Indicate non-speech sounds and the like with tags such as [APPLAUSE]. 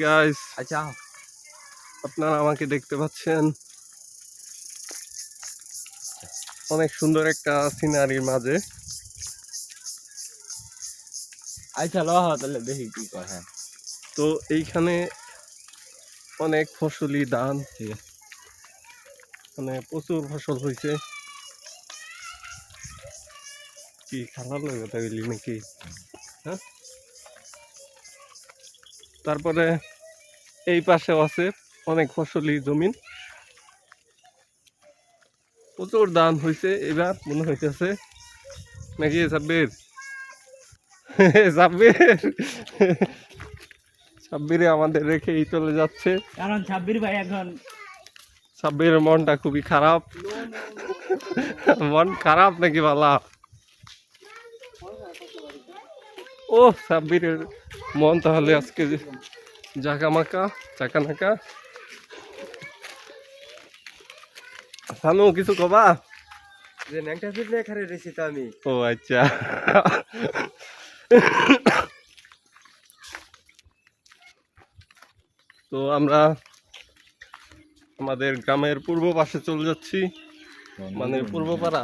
Guys আচ্ছা। আপনারা আমাকে দেখতে পাচ্ছেন। অনেক সুন্দর একটা সিনারির মাঝে। আচ্ছা ল তাহলে দেখি কি কয় হ্যাঁ। তো এইখানে অনেক ফসলি ধান। মানে প্রচুর ফসল হয়েছে। কি খারাপ লাগে কথা বলি নাকি? হ্যাঁ? তারপরে এই পাশেও আছে অনেক ফসলি জমিন। প্রচুর ধান হয়েছে এবার মনে হইতেছে নাকি সাব্বির? [LAUGHS] সাব্বির! [LAUGHS] সাব্বিরে আমাদের রেখেই চলে যাচ্ছে। কারণ ছাব্বির ভাই এখন সাব্বিরের মনটা খুবই খারাপ। [LAUGHS] মন খারাপ নাকি বালা? ও সাব্বিরের মন তাহলে আজকে জাকা মাকা চাকা নাকা সানু কিছু কবা? যে ন্যাংটা ফিরলে এখানে রয়েছি তো আমি। ও আচ্ছা। তো আমরা আমাদের গ্রামের পূর্ব পাশে চলে যাচ্ছি। মানে পূর্ব পাড়া।